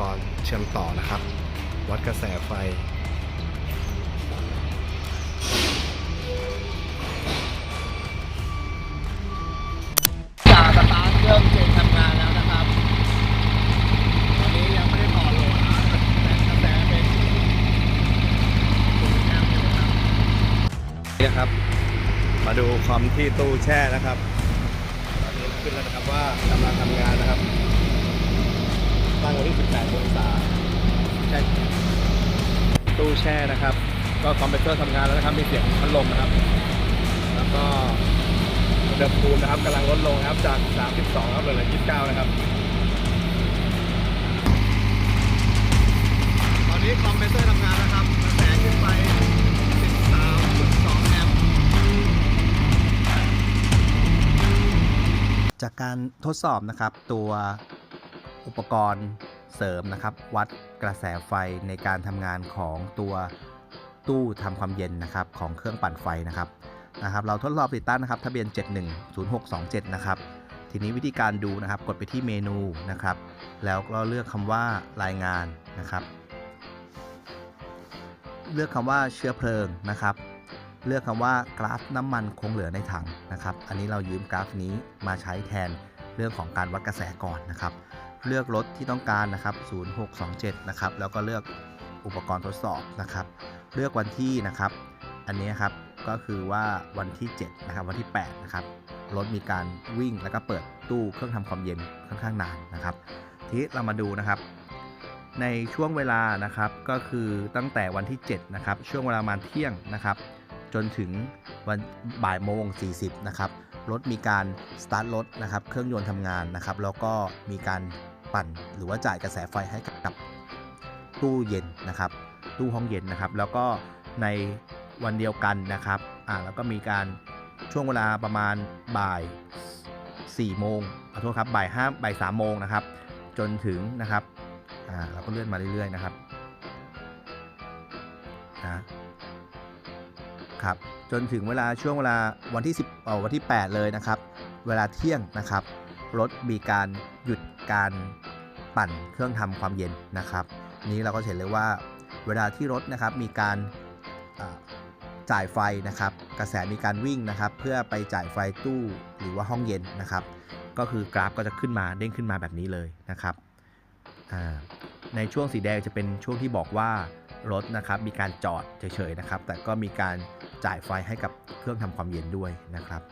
นะครับ วัดกระแสไฟจ่าสตาร์ทเครื่องเก่งทำงานแล้วนะครับ ตอนนี้ยังไม่ได้ต่อโหลดนะแต่กระแสเป็นศูนย์แอมป์อยู่นะครับนี่นะครับ มาดูคอมที่ตู้แช่นะครับ ตอนนี้ขึ้นแล้วนะครับว่ากำลังทำงานนะครับตั้งไว้ที่ 18องศาแช่ตู้แช่นะครับ ก็คอมเพรสเซอร์ทำงานแล้วนะครับ มีเสียงพัดลมนะครับ แล้วก็อุณหภูมินะครับกำลังลดลงนะครับจาก 32 ครับเหลือ 29 นะครับ ตอนนี้คอมเพรสเซอร์ทำงานนะครับกระแสขึ้นไป 13.2 แอมป์จากการทดสอบนะครับตัวอุปกรณ์ เสริมนะครับ วัดกระแสไฟในการทำงานของตัวตู้ทำความเย็นนะครับของเครื่องปั่นไฟนะครับนะครับ เราทดสอบติดตั้งนะครับ ทะเบียน 710627 นะครับ ทีนี้วิธีการดูนะครับ กดไปที่เมนูนะครับ แล้วก็เลือกคำว่ารายงานนะครับ เลือกคำว่าเชื้อเพลิงนะครับ เลือกคำว่ากราฟน้ำมันคงเหลือในถังนะครับ อันนี้เรายืมกราฟนี้มาใช้แทน เรื่องของการวัดกระแสก่อนนะครับ เลือกรถที่ต้องการนะครับ 0627 นะครับ แล้วก็เลือกอุปกรณ์ทดสอบนะครับ เลือกวันที่นะครับ อันนี้ครับก็คือว่าวันที่ 7 นะครับ วันที่ 8 นะครับ รถมีการวิ่งแล้วก็เปิดตู้เครื่องทำความเย็นค่อนข้างนานนะครับ ทีนี้เรามาดูนะครับ ในช่วงเวลานะครับก็คือตั้งแต่วันที่ 7 นะครับ ช่วงเวลาประมาณเที่ยงนะครับ จนถึงวันบ่ายโมง40นะครับ รถมีการสตาร์ทรถนะครับเครื่องยนต์ทำงานนะครับแล้วก็มีการปั่นหรือว่าจ่ายกระแสไฟให้กับตู้เย็นนะครับตู้ห้องเย็นนะครับแล้วก็ในวันเดียวกันนะครับอ่าแล้วก็มีการช่วงเวลาประมาณบ่าย4โมงขอโทษครับบ่าย5บ่าย3โมงนะครับจนถึงนะครับอ่าเราก็เลื่อนมาเรื่อยๆนะครับนะ ครับจนถึงเวลาช่วงเวลาวันที่10เอ่อวันที่ 8 เลยนะครับ เวลาเที่ยงนะครับรถมีการหยุดการปั่นเครื่องทำความเย็นนะครับ นี้เราก็เห็นเลยว่าเวลาที่รถนะครับมีการจ่ายไฟนะครับ กระแสมีการวิ่งนะครับ เพื่อไปจ่ายไฟตู้หรือว่าห้องเย็นนะครับ ก็คือกราฟก็จะขึ้นมาเด้งขึ้นมาแบบนี้เลยนะครับในช่วงสีแดงจะเป็นช่วงที่บอกว่ารถนะครับมีการจอดเฉยๆนะครับ แต่ก็มีการ จ่ายไฟให้กับเครื่องทำความเย็นด้วยนะครับ